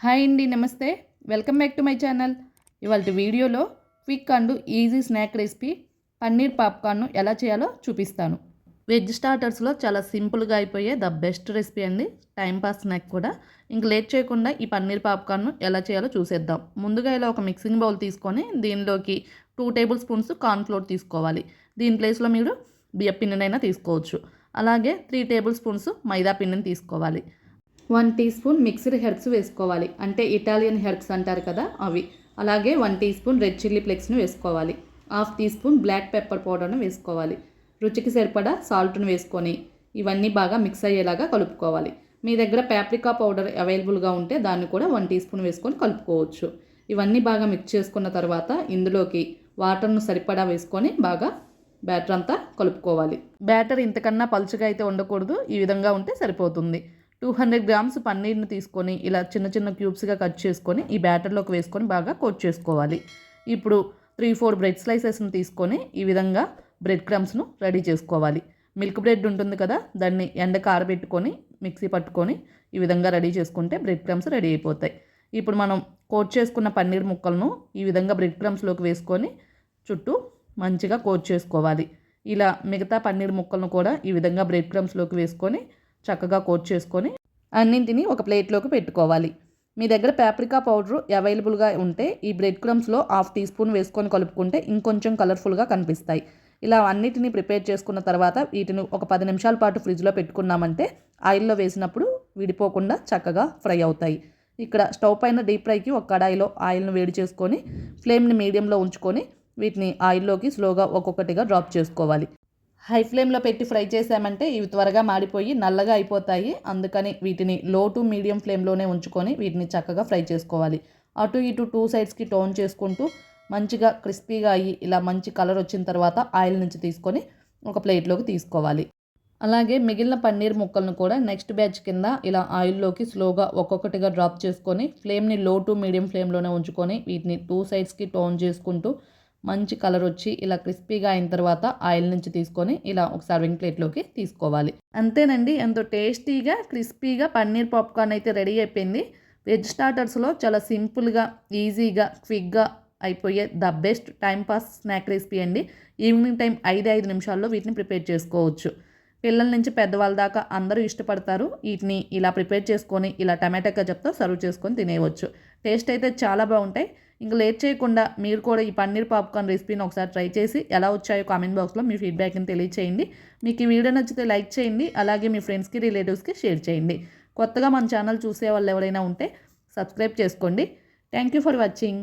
Hi అండి నమస్తే. Welcome back to my channel. ఇవాళ వీడియోలో quick and easy snack recipe paneer పాప్కార్న్ను ఎలా చేయాలో చూపిస్తాను. వెజ్ స్టార్టర్స్లో చాలా సింపుల్గా అయిపోయే ద బెస్ట్ రెసిపీ అండి. టైంపాస్ స్నాక్ కూడా. ఇంక లేట్ చేయకుండా ఈ పన్నీర్ పాప్కార్న్ను ఎలా చేయాలో చూసేద్దాం. ముందుగా ఇలా ఒక మిక్సింగ్ బౌల్ తీసుకొని దీనిలోకి టూ టేబుల్ స్పూన్స్ కార్న్ఫ్లోర్ తీసుకోవాలి. దీని ప్లేస్లో మీరు బియ్య పిండినైనా తీసుకోవచ్చు. అలాగే త్రీ టేబుల్ స్పూన్స్ మైదా పిండిని తీసుకోవాలి. One teaspoon mixed herbs వేసుకోవాలి. అంటే ఇటాలియన్ హెర్బ్స్ అంటారు కదా అవి. అలాగే one teaspoon red chilli ఫ్లెక్స్ను వేసుకోవాలి. Half teaspoon black pepper పౌడర్ను వేసుకోవాలి. రుచికి సరిపడా సాల్ట్ను వేసుకొని ఇవన్నీ బాగా మిక్స్ అయ్యేలాగా కలుపుకోవాలి. మీ దగ్గర పాప్రికా పౌడర్ అవైలబుల్గా ఉంటే దాన్ని కూడా వన్ టీ స్పూన్ వేసుకొని కలుపుకోవచ్చు. ఇవన్నీ బాగా మిక్స్ చేసుకున్న తర్వాత ఇందులోకి వాటర్ను సరిపడా వేసుకొని బాగా బ్యాటర్ అంతా కలుపుకోవాలి. బ్యాటర్ ఇంతకన్నా పలుచగా అయితే ఉండకూడదు. ఈ విధంగా ఉంటే సరిపోతుంది. టూ హండ్రెడ్ గ్రామ్స్ పన్నీర్ని తీసుకొని ఇలా చిన్న చిన్న క్యూబ్స్గా కట్ చేసుకొని ఈ బ్యాటర్లోకి వేసుకొని బాగా కోట్ చేసుకోవాలి. ఇప్పుడు త్రీ ఫోర్ బ్రెడ్ స్లైసెస్ని తీసుకొని ఈ విధంగా బ్రెడ్ క్రమ్స్ను రెడీ చేసుకోవాలి. మిల్క్ బ్రెడ్ ఉంటుంది కదా దాన్ని ఎండ కారబెట్టుకొని మిక్సీ పట్టుకొని ఈ విధంగా రెడీ చేసుకుంటే బ్రెడ్ క్రమ్స్ రెడీ అయిపోతాయి. ఇప్పుడు మనం కోట్ చేసుకున్న పన్నీర్ ముక్కలను ఈ విధంగా బ్రెడ్ క్రమ్స్లోకి వేసుకొని చుట్టూ మంచిగా కోట్ చేసుకోవాలి. ఇలా మిగతా పన్నీర్ ముక్కలను కూడా ఈ విధంగా బ్రెడ్ క్రమ్స్లోకి వేసుకొని చక్కగా కోట్ చేసుకొని అన్నింటినీ ఒక ప్లేట్లోకి పెట్టుకోవాలి. మీ దగ్గర పాప్రికా పౌడర్ అవైలబుల్గా ఉంటే ఈ బ్రెడ్ క్రమ్స్లో హాఫ్ టీ స్పూన్ వేసుకొని కలుపుకుంటే ఇంకొంచెం కలర్ఫుల్గా కనిపిస్తాయి. ఇలా అన్నిటిని ప్రిపేర్ చేసుకున్న తర్వాత వీటిని ఒక పది నిమిషాల పాటు ఫ్రిడ్జ్లో పెట్టుకున్నామంటే ఆయిల్లో వేసినప్పుడు విడిపోకుండా చక్కగా ఫ్రై అవుతాయి. ఇక్కడ స్టవ్ పైన డీప్ ఫ్రైకి ఒక కడాయిలో ఆయిల్ను వేడి చేసుకొని ఫ్లేమ్ని మీడియంలో ఉంచుకొని వీటిని ఆయిల్లోకి స్లోగా ఒక్కొక్కటిగా డ్రాప్ చేసుకోవాలి. హై ఫ్లేమ్లో పెట్టి ఫ్రై చేసామంటే ఇవి త్వరగా మాడిపోయి నల్లగా అయిపోతాయి. అందుకని వీటిని లో టు మీడియం ఫ్లేమ్లోనే ఉంచుకొని వీటిని చక్కగా ఫ్రై చేసుకోవాలి. అటు ఇటు టూ సైడ్స్కి టోన్ చేసుకుంటూ మంచిగా క్రిస్పీగా అయ్యి ఇలా మంచి కలర్ వచ్చిన తర్వాత ఆయిల్ నుంచి తీసుకొని ఒక ప్లేట్లోకి తీసుకోవాలి. అలాగే మిగిలిన పన్నీర్ ముక్కలను కూడా నెక్స్ట్ బ్యాచ్ కింద ఇలా ఆయిల్లోకి స్లోగా ఒక్కొక్కటిగా డ్రాప్ చేసుకొని ఫ్లేమ్ని లో టు మీడియం ఫ్లేమ్లోనే ఉంచుకొని వీటిని టూ సైడ్స్కి టోన్ చేసుకుంటూ మంచి కలర్ వచ్చి ఇలా క్రిస్పీగా అయిన తర్వాత ఆయిల్ నుంచి తీసుకొని ఇలా ఒక సర్వింగ్ ప్లేట్లోకి తీసుకోవాలి. అంతేనండి ఎంతో టేస్టీగా క్రిస్పీగా పన్నీర్ పాప్కార్న్ అయితే రెడీ అయిపోయింది. వెజ్ స్టార్టర్స్లో చాలా సింపుల్గా ఈజీగా క్విక్గా అయిపోయే the best timepass snack recipe అండి. ఈవినింగ్ టైం ఐదు ఐదు నిమిషాల్లో వీటిని ప్రిపేర్ చేసుకోవచ్చు. పిల్లల నుంచి పెద్దవాళ్ళ దాకా అందరూ ఇష్టపడతారు. వీటిని ఇలా ప్రిపేర్ చేసుకొని ఇలా టమాటా కజప్తో సర్వ్ చేసుకొని తినేయవచ్చు. టేస్ట్ అయితే చాలా బాగుంటాయి. ఇంకా లేట్ చేయకుండా మీరు కూడా ఈ పన్నీర్ పాప్కార్న్ రెసిపీని ఒకసారి ట్రై చేసి ఎలా వచ్చాయో కామెంట్ బాక్స్లో మీ ఫీడ్బ్యాక్ని తెలియచేయండి. మీకు ఈ వీడియో నచ్చితే లైక్ చేయండి అలాగే మీ ఫ్రెండ్స్కి రిలేటివ్స్కి షేర్ చేయండి. కొత్తగా మన ఛానల్ చూసే వాళ్ళు ఎవరైనా ఉంటే సబ్స్క్రైబ్ చేసుకోండి. Thank you for watching.